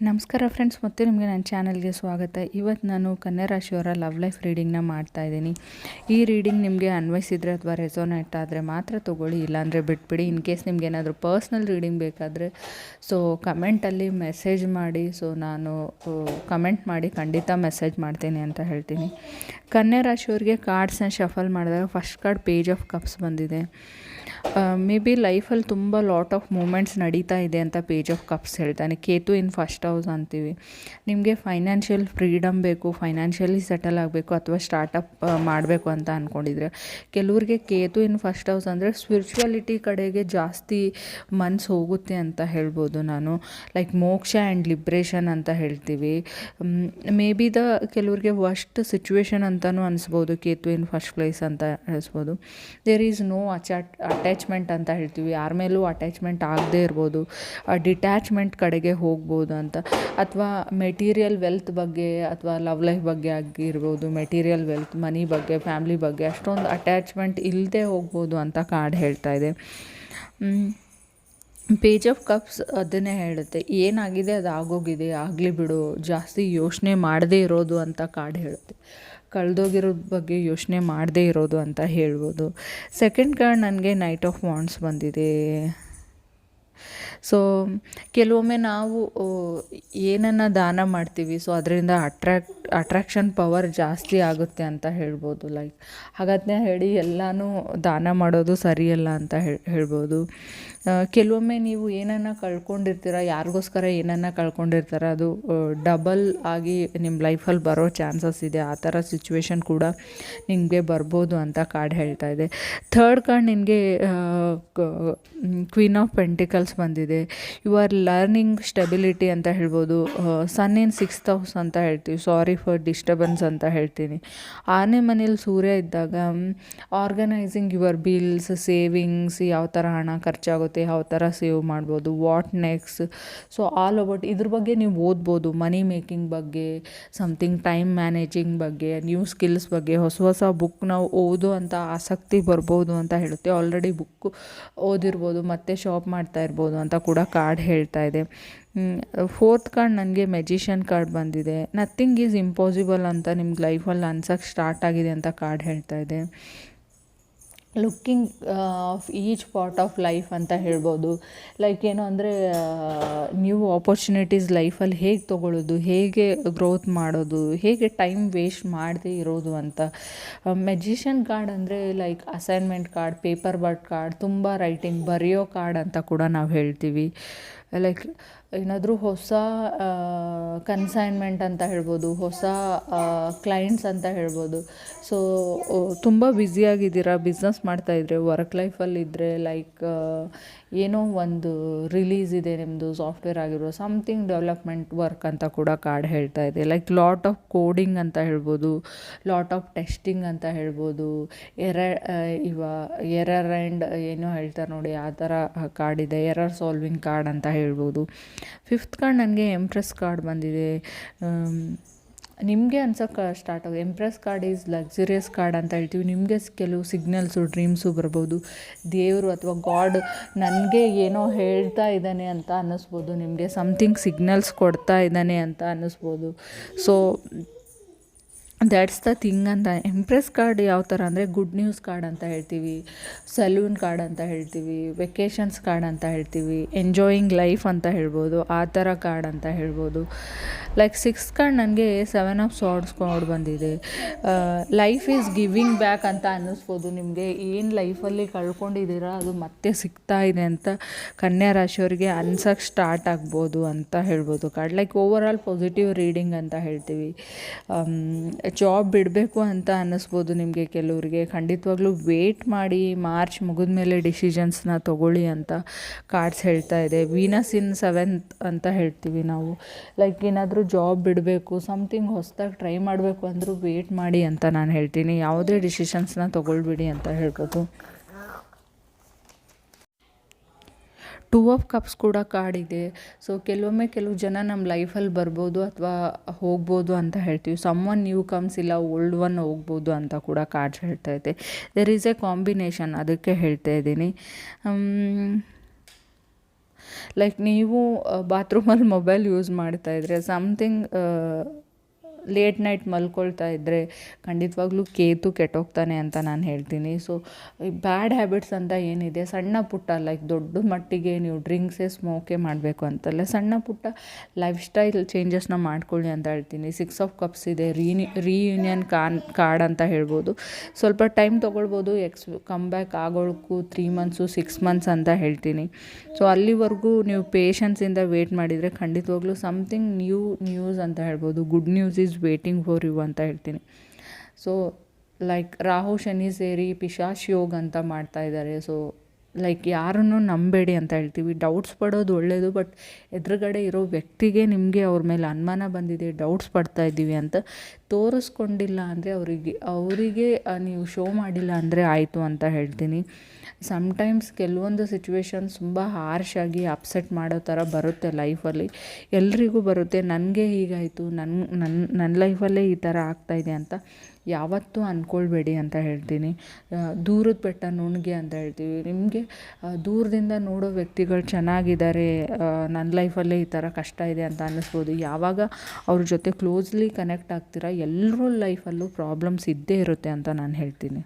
ನಮಸ್ಕಾರ ಫ್ರೆಂಡ್ಸ್ ಮತ್ತೆ ನಿಮಗೆ ನನ್ನ ಚಾನಲ್ಗೆ ಸ್ವಾಗತ. ಇವತ್ತು ನಾನು ಕನ್ಯಾ ರಾಶಿಯವರ ಲವ್ ಲೈಫ್ ರೀಡಿಂಗ್ನ ಮಾಡ್ತಾ ಇದ್ದೀನಿ. ಈ ರೀಡಿಂಗ್ ನಿಮಗೆ ಅನ್ವಯಿಸಿದರೆ ಅಥವಾ ರೆಸೋನೇಟ್ ಆದರೆ ಮಾತ್ರ ತೊಗೊಳ್ಳಿ, ಇಲ್ಲಾಂದರೆ ಬಿಟ್ಬಿಡಿ. ಇನ್ ಕೇಸ್ ನಿಮ್ಗೆ ಏನಾದರೂ ಪರ್ಸ್ನಲ್ ರೀಡಿಂಗ್ ಬೇಕಾದರೆ ಸೊ ಕಮೆಂಟಲ್ಲಿ ಮೆಸೇಜ್ ಮಾಡಿ. ಸೊ ನಾನು ಕಮೆಂಟ್ ಮಾಡಿ ಖಂಡಿತ ಮೆಸೇಜ್ ಮಾಡ್ತೀನಿ ಅಂತ ಹೇಳ್ತೀನಿ. ಕನ್ಯಾ ರಾಶಿಯವ್ರಿಗೆ ಕಾರ್ಡ್ಸ್ನ ಶಫಲ್ ಮಾಡಿದಾಗ first card page of cups ಬಂದಿದೆ. ಮೇ ಬಿ ಲೈಫಲ್ಲಿ ತುಂಬ ಲಾಟ್ ಆಫ್ ಮೂಮೆಂಟ್ಸ್ ನಡೀತಾ ಇದೆ ಅಂತ ಪೇಜ್ ಆಫ್ ಕಪ್ಸ್ ಹೇಳ್ತಾನೆ. ಕೇತು ಇನ್ ಫಸ್ಟ್ ಹೌಸ್ ಅಂತೀವಿ. ನಿಮಗೆ ಫೈನಾನ್ಷಿಯಲ್ ಫ್ರೀಡಮ್ ಬೇಕು ಫೈನಾನ್ಷಿಯಲಿ ಸೆಟಲ್ ಆಗಬೇಕು ಅಥವಾ ಸ್ಟಾರ್ಟಪ್ ಮಾಡಬೇಕು ಅಂತ ಅಂದ್ಕೊಂಡಿದ್ರೆ ಕೆಲವ್ರಿಗೆ ಕೇತು ಇನ್ ಫಸ್ಟ್ ಹೌಸ್ ಅಂದರೆ ಸ್ಪಿರಿಚುವಾಲಿಟಿ ಕಡೆಗೆ ಜಾಸ್ತಿ ಮನ್ಸು ಹೋಗುತ್ತೆ ಅಂತ ಹೇಳ್ಬೋದು ನಾನು. ಲೈಕ್ ಮೋಕ್ಷ ಆ್ಯಂಡ್ ಲಿಬ್ರೇಷನ್ ಅಂತ ಹೇಳ್ತೀವಿ. ಮೇ ಬಿ ದ ಕೆಲವ್ರಿಗೆ ವಸ್ಟ್ ಸಿಚುವೇಶನ್ ಅಂತಲೂ ಅನಿಸ್ಬೋದು, ಕೇತು ಇನ್ ಫಸ್ಟ್ ಪ್ಲೇಸ್ ಅಂತ ಅನಿಸ್ಬೋದು. ದೇರ್ ಈಸ್ ನೋ ಅಚಾಟ್ ಅಟ್ಯಾಚ್ಮೆಂಟ್ ಅಂತ ಹೇಳ್ತೀವಿ. ಯಾರ ಮೇಲೂ ಅಟ್ಯಾಚ್ಮೆಂಟ್ ಆಗದೇ ಇರ್ಬೋದು. ಡಿಟ್ಯಾಚ್ಮೆಂಟ್ ಕಡೆಗೆ ಹೋಗ್ಬೋದು ಅಂತ ಅಥವಾ ಮೆಟೀರಿಯಲ್ ವೆಲ್ತ್ ಬಗ್ಗೆ ಅಥವಾ ಲವ್ ಲೈಫ್ ಬಗ್ಗೆ ಆಗಿರ್ಬೋದು ಮೆಟೀರಿಯಲ್ ವೆಲ್ತ್ ಮನಿ ಬಗ್ಗೆ ಫ್ಯಾಮ್ಲಿ ಬಗ್ಗೆ ಅಷ್ಟೊಂದು ಅಟ್ಯಾಚ್ಮೆಂಟ್ ಇಲ್ಲದೆ ಹೋಗ್ಬೋದು ಅಂತ ಕಾರ್ಡ್ ಹೇಳ್ತಾ ಇದೆ. ಪೇಜ್ ಆಫ್ ಕಪ್ಸ್ ಅದನ್ನೇ ಹೇಳುತ್ತೆ. ಏನಾಗಿದೆ? ಅದು ಆಗೋಗಿದೆ. ಆಗಲಿ ಬಿಡು. ಜಾಸ್ತಿ ಯೋಚನೆ ಮಾಡದೇ ಇರೋದು ಅಂತ ಕಾರ್ಡ್ ಹೇಳುತ್ತೆ. ಕಳೆದೋಗಿರೋದ ಬಗ್ಗೆ ಯೋಚನೆ ಮಾಡದೇ ಇರೋದು ಅಂತ ಹೇಳ್ಬೋದು. ಸೆಕೆಂಡ್ ಕಾರ್ಡ್ ನನಗೆ ನೈಟ್ ಆಫ್ ವಾಂಡ್ಸ್ ಬಂದಿದೆ. ಸೊ ಕೆಲವೊಮ್ಮೆ ನಾವು ಏನನ್ನು ದಾನ ಮಾಡ್ತೀವಿ ಸೊ ಅದರಿಂದ ಅಟ್ರ್ಯಾಕ್ಟ್ ಅಟ್ರಾಕ್ಷನ್ ಪವರ್ ಜಾಸ್ತಿ ಆಗುತ್ತೆ ಅಂತ ಹೇಳ್ಬೋದು. ಲೈಕ್ ಹಾಗದನ್ನೇ ಹೇಳಿ ಎಲ್ಲನೂ ದಾನ ಮಾಡೋದು ಸರಿಯಲ್ಲ ಅಂತ ಹೇಳ್ಬೋದು. ಕೆಲವೊಮ್ಮೆ ನೀವು ಏನನ್ನು ಕಳ್ಕೊಂಡಿರ್ತೀರ, ಯಾರಿಗೋಸ್ಕರ ಏನನ್ನು ಕಳ್ಕೊಂಡಿರ್ತಾರ, ಅದು ಡಬಲ್ ಆಗಿ ನಿಮ್ಮ ಲೈಫಲ್ಲಿ ಬರೋ ಚಾನ್ಸಸ್ ಇದೆ. ಆ ಥರ ಸಿಚುವೇಶನ್ ಕೂಡ ನಿಮಗೆ ಬರ್ಬೋದು ಅಂತ ಕಾರ್ಡ್ ಹೇಳ್ತಾ ಇದೆ. ಥರ್ಡ್ ಕಾರ್ಡ್ ನಿನಗೆ ಕ್ವೀನ್ ಆಫ್ ಪೆಂಟಿಕಲ್ಸ್ ಬಂದಿದೆ. ಯು ಆರ್ ಲರ್ನಿಂಗ್ ಸ್ಟೆಬಿಲಿಟಿ ಅಂತ ಹೇಳ್ಬೋದು. ಸನ್ ಇನ್ ಸಿಕ್ಸ್ ಹೌಸ್ ಅಂತ ಹೇಳ್ತೀವಿ. ಸಾರಿ ಫಾರ್ ಡಿಸ್ಟರ್ಬೆನ್ಸ್ ಅಂತ ಹೇಳ್ತೀನಿ. ಆನೆ ಮನೇಲಿ ಸೂರ್ಯ ಇದ್ದಾಗ ಆರ್ಗನೈಸಿಂಗ್ ಯುವರ್ ಬಿಲ್ಸ್ ಸೇವಿಂಗ್ಸ್ ಯಾವ ಥರ ಹಣ ಖರ್ಚಾಗುತ್ತೆ, ಯಾವ ಥರ ಸೇವ್ ಮಾಡ್ಬೋದು what next so all about ಇದ್ರ ಬಗ್ಗೆ ನೀವು ಓದ್ಬೋದು. ಮನಿ ಮೇಕಿಂಗ್ ಬಗ್ಗೆ ಸಮಥಿಂಗ್ ಟೈಮ್ ಮ್ಯಾನೇಜಿಂಗ್ ಬಗ್ಗೆ ನ್ಯೂ ಸ್ಕಿಲ್ಸ್ ಬಗ್ಗೆ, ಹೊಸ ಹೊಸ ಬುಕ್ ನಾವು ಓದು ಅಂತ ಆಸಕ್ತಿ ಬರ್ಬೋದು ಅಂತ ಹೇಳುತ್ತೆ. ಆಲ್ರೆಡಿ ಬುಕ್ ಓದಿರ್ಬೋದು, ಮತ್ತೆ ಶಾಪ್ ಮಾಡ್ತಾ ಇರ್ಬೋದು. ಅಂತ ಕೂಡ ಕಾರ್ಡ್ ಹೇಳ್ತಾ ಇದೆ. ಫೋರ್ತ್ ಕಾರ್ಡ್ ನನಗೆ ಮೆಜಿಷಿಯನ್ ಕಾರ್ಡ್ ಬಂದಿದೆ. ನಥಿಂಗ್ ಈಸ್ ಇಂಪಾಸಿಬಲ್ ಅಂತ ನಿಮ್ಗೆ ಲೈಫಲ್ಲಿ ಅನ್ಸೋಕ್ಕೆ ಸ್ಟಾರ್ಟ್ ಆಗಿದೆ ಅಂತ ಕಾರ್ಡ್ ಹೇಳ್ತಾ ಇದೆ. Looking of each part of life ಅಂತ ಹೇಳ್ಬೋದು. ಲೈಕ್ ಏನು ಅಂದರೆ ನ್ಯೂ ಆಪರ್ಚುನಿಟೀಸ್ ಲೈಫಲ್ಲಿ ಹೇಗೆ ತೊಗೊಳ್ಳೋದು ಹೇಗೆ ಗ್ರೋತ್ ಮಾಡೋದು, ಹೇಗೆ ಟೈಮ್ ವೇಸ್ಟ್ ಮಾಡದೇ ಇರೋದು ಅಂತ. ಮೆಜಿಷಿಯನ್ ಕಾರ್ಡ್ ಅಂದರೆ like assignment card paper bird card ತುಂಬ ರೈಟಿಂಗ್ ಬರೆಯೋ ಕಾರ್ಡ್ ಅಂತ ಕೂಡ ನಾವು ಹೇಳ್ತೀವಿ. ಲೈಕ್ ಏನಾದರೂ ಹೊಸ ಕನ್ಸೈನ್ಮೆಂಟ್ ಅಂತ ಹೇಳ್ಬೋದು, ಹೊಸ ಕ್ಲೈಂಟ್ಸ್ ಅಂತ ಹೇಳ್ಬೋದು. ಸೊ ತುಂಬ ಬ್ಯುಸಿಯಾಗಿದ್ದೀರಾ ಬಿಸ್ನೆಸ್ ಮಾಡ್ತಾಯಿದ್ರೆ ವರ್ಕ್ ಲೈಫಲ್ಲಿದ್ದರೆ ಲೈಕ್ ಏನೋ ಒಂದು ರಿಲೀಸ್ ಇದೆ ನಿಮ್ಮದು ಸಾಫ್ಟ್ವೇರ್ ಆಗಿರೋ ಸಮಥಿಂಗ್ ಡೆವಲಪ್ಮೆಂಟ್ ವರ್ಕ್ ಅಂತ ಕೂಡ ಕಾರ್ಡ್ ಹೇಳ್ತಾ ಇದೆ. ಲೈಕ್ ಲಾಟ್ ಆಫ್ ಕೋಡಿಂಗ್ ಅಂತ ಹೇಳ್ಬೋದು ಲಾಟ್ ಆಫ್ ಟೆಸ್ಟಿಂಗ್ ಅಂತ ಹೇಳ್ಬೋದು. ಎರ ಇವ ಎರರ್ ಆ್ಯಂಡ್ ಏನೋ ಹೇಳ್ತಾರೆ ನೋಡಿ, ಆ ಥರ ಕಾರ್ಡ್ ಇದೆ. ಎರರ್ ಸಾಲ್ವಿಂಗ್ ಕಾರ್ಡ್ ಅಂತ ಹೇಳ್ಬೋದು. ಫಿಫ್ತ್ ಕಾರ್ಡ್ ನನಗೆ ಎಂಪ್ರೆಸ್ ಕಾರ್ಡ್ ಬಂದಿದೆ. ನಿಮಗೆ ಅನ್ಸೋಕ್ಕೆ ಸ್ಟಾರ್ಟ್ ಆಗೋದು empress card is luxurious card ಅಂತ ಹೇಳ್ತೀವಿ. ನಿಮಗೆ ಕೆಲವು ಸಿಗ್ನಲ್ಸು ಡ್ರೀಮ್ಸು ಬರ್ಬೋದು. ದೇವರು ಅಥವಾ ಗಾಡ್ ನನಗೆ ಏನೋ ಹೇಳ್ತಾ ಇದ್ದಾನೆ ಅಂತ ಅನ್ನಿಸ್ಬೋದು. ನಿಮಗೆ ಸಮ್ಥಿಂಗ್ ಸಿಗ್ನಲ್ಸ್ ಕೊಡ್ತಾ ಇದ್ದಾನೆ ಅಂತ ಅನ್ನಿಸ್ಬೋದು. ಸೊ ದ್ಯಾಟ್ಸ್ ದ ಥಿಂಗ್ ಅಂತ. ಎಂಪ್ರೆಸ್ ಕಾರ್ಡ್ ಯಾವ ಥರ ಅಂದರೆ ಗುಡ್ ನ್ಯೂಸ್ ಕಾರ್ಡ್ ಅಂತ ಹೇಳ್ತೀವಿ ಸಲೂನ್ ಕಾರ್ಡ್ ಅಂತ ಹೇಳ್ತೀವಿ ವೆಕೇಷನ್ಸ್ ಕಾರ್ಡ್ ಅಂತ ಹೇಳ್ತೀವಿ ಎಂಜಾಯಿಂಗ್ ಲೈಫ್ ಅಂತ ಹೇಳ್ಬೋದು, ಆ ಥರ ಕಾರ್ಡ್ ಅಂತ ಹೇಳ್ಬೋದು. ಲೈಕ್ ಸಿಕ್ಸ್ ಕಾರ್ಡ್ ನನಗೆ ಸೆವೆನ್ ಆಫ್ ಸಾರ್ಡ್ಸ್ ಕಾರ್ಡ್ ಬಂದಿದೆ. ಲೈಫ್ ಈಸ್ ಗಿವಿಂಗ್ ಬ್ಯಾಕ್ ಅಂತ ಅನ್ನಿಸ್ಬೋದು ನಿಮಗೆ. ಏನು ಲೈಫಲ್ಲಿ ಕಳ್ಕೊಂಡಿದ್ದೀರಾ, ಅದು ಮತ್ತೆ ಸಿಗ್ತಾ ಇದೆ ಅಂತ ಕನ್ಯಾ ರಾಶಿಯವರಿಗೆ ಅನ್ಸಕ್ಕೆ ಸ್ಟಾರ್ಟ್ ಆಗ್ಬೋದು ಅಂತ ಹೇಳ್ಬೋದು card like overall positive reading ಅಂತ ಹೇಳ್ತೀವಿ. ಜಾಬ್ ಬಿಡಬೇಕು ಅಂತ ಅನ್ನಿಸ್ಬೋದು ನಿಮಗೆ ಕೆಲವ್ರಿಗೆ. ಖಂಡಿತವಾಗ್ಲೂ ವೇಟ್ ಮಾಡಿ ಮಾರ್ಚ್ ಮುಗಿದ ಮೇಲೆ ಡಿಸಿಷನ್ಸ್ನ ತೊಗೊಳ್ಳಿ ಅಂತ ಕಾರ್ಡ್ಸ್ ಹೇಳ್ತಾ ಇದೆ. ವೀನಸ್ ಇನ್ ಸೆವೆಂತ್ ಅಂತ ಹೇಳ್ತೀವಿ ನಾವು. ಲೈಕ್ ಏನಾದರೂ ಜಾಬ್ ಬಿಡಬೇಕು ಸಮಥಿಂಗ್ ಹೊಸದಾಗಿ ಟ್ರೈ ಮಾಡಬೇಕು ಅಂದರೂ ವೇಟ್ ಮಾಡಿ ಅಂತ ನಾನು ಹೇಳ್ತೀನಿ. ಯಾವುದೇ ಡಿಸಿಷನ್ಸ್ನ ತೊಗೊಳ್ಬಿಡಿ ಅಂತ ಹೇಳ್ಬೋದು ಟೂ ಆಫ್ ಕಪ್ಸ್ ಕೂಡ ಕಾಡಿದೆ ಸೊ ಕೆಲವೊಮ್ಮೆ ಕೆಲವು ಜನ ನಮ್ಮ ಲೈಫಲ್ಲಿ ಬರ್ಬೋದು ಅಥವಾ ಹೋಗ್ಬೋದು ಅಂತ ಹೇಳ್ತೀವಿ. ಸಮ್ ಒನ್ ನ್ಯೂ ಕಮ್ಸ್ ಇಲ್ಲ ಓಲ್ಡ್ ಒನ್ ಹೋಗ್ಬೋದು ಅಂತ ಕೂಡ ಕಾರ್ಡ್ಸ್ ಹೇಳ್ತಾ ಇದೆ. ದೆರ್ ಈಸ್ ಎ ಕಾಂಬಿನೇಷನ್ ಅದಕ್ಕೆ ಹೇಳ್ತಾ ಇದ್ದೀನಿ. ಲೈಕ್ ನೀವು ಬಾತ್ರೂಮಲ್ಲಿ ಮೊಬೈಲ್ ಯೂಸ್ ಮಾಡ್ತಾ ಇದ್ರೆ ಸಮಥಿಂಗ್ ಲೇಟ್ ನೈಟ್ ಮಲ್ಕೊಳ್ತಾ ಇದ್ದರೆ ಖಂಡಿತವಾಗ್ಲೂ ಕೇತು ಕೆಟ್ಟೋಗ್ತಾನೆ ಅಂತ ನಾನು ಹೇಳ್ತೀನಿ. ಸೊ ಬ್ಯಾಡ್ ಹ್ಯಾಬಿಟ್ಸ್ ಅಂತ ಏನಿದೆ, ಸಣ್ಣ ಪುಟ್ಟ ಲೈಕ್ ದೊಡ್ಡ ಮಟ್ಟಿಗೆ ನೀವು ಡ್ರಿಂಕ್ಸೇ ಸ್ಮೋಕೇ ಮಾಡಬೇಕು ಅಂತಲ್ಲ, ಸಣ್ಣ ಪುಟ್ಟ ಲೈಫ್ ಸ್ಟೈಲ್ ಚೇಂಜಸ್ನ ಮಾಡ್ಕೊಳ್ಳಿ ಅಂತ ಹೇಳ್ತೀನಿ. ಸಿಕ್ಸ್ ಆಫ್ ಕಪ್ಸ್ ಇದೆ ರೀನಿ ರೀಯೂನಿಯನ್ ಕಾನ್ ಕಾರ್ಡ್ ಅಂತ ಹೇಳ್ಬೋದು. ಸ್ವಲ್ಪ ಟೈಮ್ ತೊಗೊಳ್ಬೋದು ಎಕ್ಸ್ ಕಮ್ ಬ್ಯಾಕ್ ಆಗೋಳಕ್ಕೂ ತ್ರೀ ಮಂತ್ಸು ಸಿಕ್ಸ್ ಮಂತ್ಸ್ ಅಂತ ಹೇಳ್ತೀನಿ. ಸೊ ಅಲ್ಲಿವರೆಗೂ ನೀವು ಪೇಷನ್ಸಿಂದ ವೇಟ್ ಮಾಡಿದರೆ ಖಂಡಿತವಾಗ್ಲೂ ಸಮಥಿಂಗ್ ನ್ಯೂ ನ್ಯೂಸ್ ಅಂತ ಹೇಳ್ಬೋದು. Good news is waiting for you ಅಂತ ಹೇಳ್ತೀನಿ. ಸೊ ಲೈಕ್ ರಾಹು ಶನಿ ಸೇರಿ ಪಿಶಾಶ್ ಯೋಗ್ ಅಂತ ಮಾಡ್ತಾ ಇದ್ದಾರೆ. ಸೊ ಲೈಕ್ ಯಾರನ್ನು ನಂಬೇಡಿ ಅಂತ ಹೇಳ್ತೀವಿ. ಡೌಟ್ಸ್ ಪಡೋದು ಒಳ್ಳೆಯದು ಬಟ್ ಎದುರುಗಡೆ ಇರೋ ವ್ಯಕ್ತಿಗೆ ನಿಮಗೆ ಅವ್ರ ಮೇಲೆ ಅನುಮಾನ ಬಂದಿದೆ ಡೌಟ್ಸ್ ಪಡ್ತಾ ಇದ್ದೀವಿ ಅಂತ ತೋರಿಸ್ಕೊಂಡಿಲ್ಲ ಅಂದರೆ ಅವರಿಗೆ ಅವರಿಗೆ ನೀವು ಶೋ ಮಾಡಿಲ್ಲ ಅಂದರೆ ಆಯಿತು ಅಂತ ಹೇಳ್ತೀನಿ. ಸಮ್ಟೈಮ್ಸ್ ಕೆಲವೊಂದು ಸಿಚುವೇಶನ್ ತುಂಬ ಆಗಿ ಅಪ್ಸೆಟ್ ಮಾಡೋ ಥರ ಬರುತ್ತೆ ಲೈಫಲ್ಲಿ ಎಲ್ರಿಗೂ ಬರುತ್ತೆ, ನನಗೆ ಹೀಗಾಯಿತು ನನ್ನ ನನ್ನ ನನ್ನ ಲೈಫಲ್ಲೇ ಈ ಥರ ಆಗ್ತಾಯಿದೆ ಅಂತ. ಯಾವತ್ತೂ ಅಂದ್ಕೊಳ್ಬೇಡಿ ಅಂತ ಹೇಳ್ತೀನಿ. ದೂರದ ಬೆಟ್ಟ ನುಣ್ಣಗೆ ಅಂತ ಹೇಳ್ತೀವಿ. ನಿಮಗೆ ದೂರದಿಂದ ನೋಡೋ ವ್ಯಕ್ತಿಗಳು ಚೆನ್ನಾಗಿದ್ದಾರೆ ನನ್ನ ಲೈಫಲ್ಲೇ ಈ ಥರ ಕಷ್ಟ ಇದೆ ಅಂತ ಅನ್ನಿಸ್ಬೋದು. ಯಾವಾಗ ಅವ್ರ ಜೊತೆ ಕ್ಲೋಸ್ಲಿ ಕನೆಕ್ಟ್ ಆಗ್ತೀರಾ ಎಲ್ಲರೂ ಲೈಫಲ್ಲೂ ಪ್ರಾಬ್ಲಮ್ಸ್ ಇದ್ದೇ ಇರುತ್ತೆ ಅಂತ ನಾನು ಹೇಳ್ತೀನಿ.